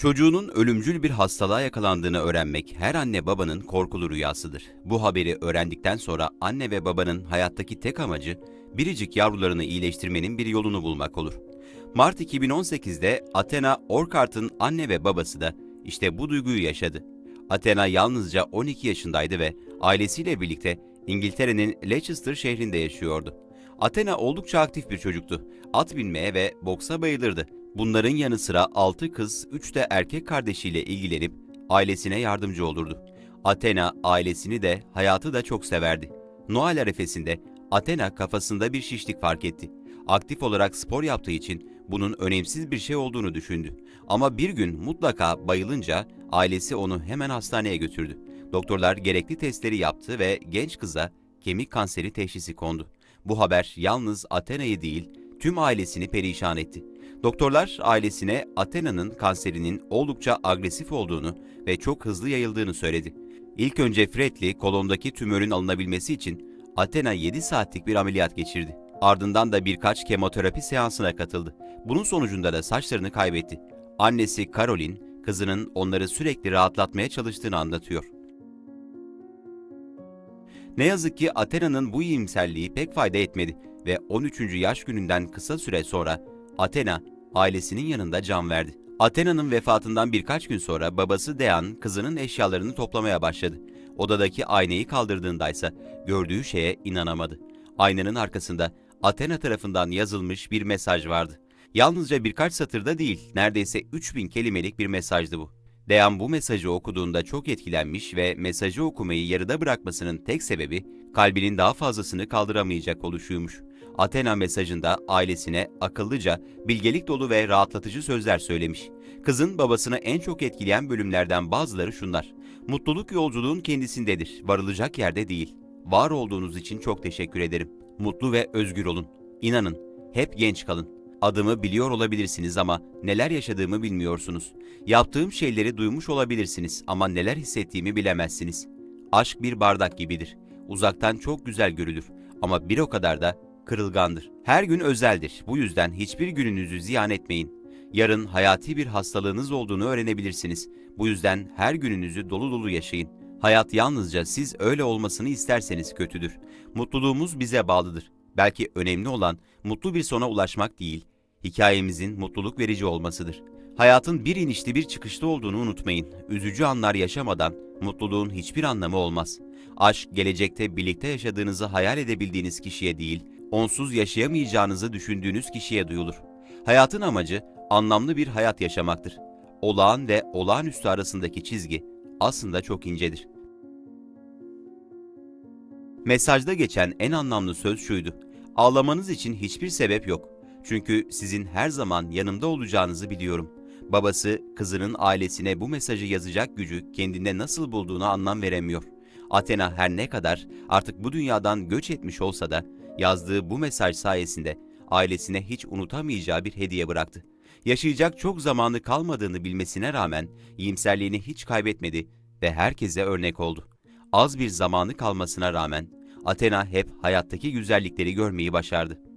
Çocuğunun ölümcül bir hastalığa yakalandığını öğrenmek her anne babanın korkulu rüyasıdır. Bu haberi öğrendikten sonra anne ve babanın hayattaki tek amacı biricik yavrularını iyileştirmenin bir yolunu bulmak olur. Mart 2018'de Athena Orkart'ın anne ve babası da işte bu duyguyu yaşadı. Athena yalnızca 12 yaşındaydı ve ailesiyle birlikte İngiltere'nin Leicester şehrinde yaşıyordu. Athena oldukça aktif bir çocuktu. At binmeye ve boksa bayılırdı. Bunların yanı sıra 6 kız, 3 de erkek kardeşiyle ilgilenip ailesine yardımcı olurdu. Athena ailesini de hayatı da çok severdi. Noel arefesinde Athena kafasında bir şişlik fark etti. Aktif olarak spor yaptığı için bunun önemsiz bir şey olduğunu düşündü. Ama bir gün mutlaka bayılınca ailesi onu hemen hastaneye götürdü. Doktorlar gerekli testleri yaptı ve genç kıza kemik kanseri teşhisi kondu. Bu haber yalnız Athena'yı değil, tüm ailesini perişan etti. Doktorlar ailesine Athena'nın kanserinin oldukça agresif olduğunu ve çok hızlı yayıldığını söyledi. İlk önce Fredli kolondaki tümörün alınabilmesi için Athena 7 saatlik bir ameliyat geçirdi. Ardından da birkaç kemoterapi seansına katıldı. Bunun sonucunda da saçlarını kaybetti. Annesi Caroline, kızının onları sürekli rahatlatmaya çalıştığını anlatıyor. Ne yazık ki Athena'nın bu iyimserliği pek fayda etmedi ve 13. yaş gününden kısa süre sonra Athena ailesinin yanında can verdi. Athena'nın vefatından birkaç gün sonra babası Dean kızının eşyalarını toplamaya başladı. Odadaki aynayı kaldırdığındaysa gördüğü şeye inanamadı. Aynanın arkasında Athena tarafından yazılmış bir mesaj vardı. Yalnızca birkaç satırda değil, neredeyse 3000 kelimelik bir mesajdı bu. Dean bu mesajı okuduğunda çok etkilenmiş ve mesajı okumayı yarıda bırakmasının tek sebebi kalbinin daha fazlasını kaldıramayacak oluşuymuş. Athena mesajında ailesine akıllıca, bilgelik dolu ve rahatlatıcı sözler söylemiş. Kızın babasını en çok etkileyen bölümlerden bazıları şunlar. Mutluluk yolculuğun kendisindedir, varılacak yerde değil. Var olduğunuz için çok teşekkür ederim. Mutlu ve özgür olun. İnanın, hep genç kalın. Adımı biliyor olabilirsiniz ama neler yaşadığımı bilmiyorsunuz. Yaptığım şeyleri duymuş olabilirsiniz ama neler hissettiğimi bilemezsiniz. Aşk bir bardak gibidir. Uzaktan çok güzel görülür ama bir o kadar da kırılgandır. Her gün özeldir. Bu yüzden hiçbir gününüzü ziyan etmeyin. Yarın hayati bir hastalığınız olduğunu öğrenebilirsiniz. Bu yüzden her gününüzü dolu dolu yaşayın. Hayat yalnızca siz öyle olmasını isterseniz kötüdür. Mutluluğumuz bize bağlıdır. Belki önemli olan mutlu bir sona ulaşmak değil, hikayemizin mutluluk verici olmasıdır. Hayatın bir inişli bir çıkışlı olduğunu unutmayın. Üzücü anlar yaşamadan mutluluğun hiçbir anlamı olmaz. Aşk gelecekte birlikte yaşadığınızı hayal edebildiğiniz kişiye değil, onsuz yaşayamayacağınızı düşündüğünüz kişiye duyulur. Hayatın amacı anlamlı bir hayat yaşamaktır. Olağan ve olağanüstü arasındaki çizgi aslında çok incedir. Mesajda geçen en anlamlı söz şuydu. Ağlamanız için hiçbir sebep yok. Çünkü sizin her zaman yanımda olacağınızı biliyorum. Babası kızının ailesine bu mesajı yazacak gücü kendinde nasıl bulduğuna anlam veremiyor. Athena her ne kadar artık bu dünyadan göç etmiş olsa da yazdığı bu mesaj sayesinde ailesine hiç unutamayacağı bir hediye bıraktı. Yaşayacak çok zamanı kalmadığını bilmesine rağmen iyimserliğini hiç kaybetmedi ve herkese örnek oldu. Az bir zamanı kalmasına rağmen Athena hep hayattaki güzellikleri görmeyi başardı.